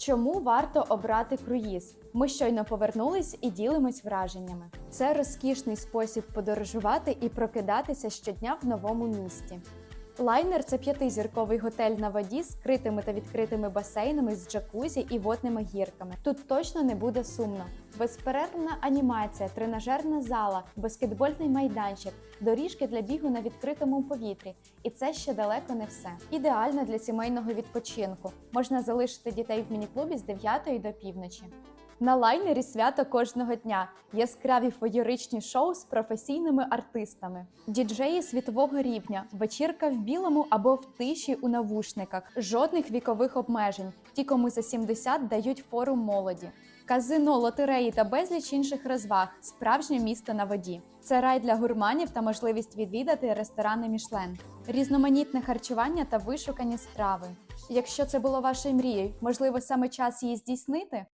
Чому варто обрати круїз? Ми щойно повернулись і ділимось враженнями. Це розкішний спосіб подорожувати і прокидатися щодня в новому місті. Лайнер це п'ятизірковий готель на воді з критими та відкритими басейнами з джакузі і водними гірками. Тут точно не буде сумно. Безперервна анімація, тренажерна зала, баскетбольний майданчик, доріжки для бігу на відкритому повітрі. І це ще далеко не все. Ідеально для сімейного відпочинку. Можна залишити дітей в міні-клубі з 9 до півночі. На лайнері свято кожного дня. Яскраві феєричні шоу з професійними артистами, діджеї світового рівня, вечірка в білому або в тиші у навушниках, жодних вікових обмежень. Ті, кому за 70 дають фору молоді. Казино, лотереї та безліч інших розваг справжнє місто на воді. Це рай для гурманів та можливість відвідати ресторани Мішлен, різноманітне харчування та вишукані страви. Якщо це було вашою мрією, можливо, саме час її здійснити?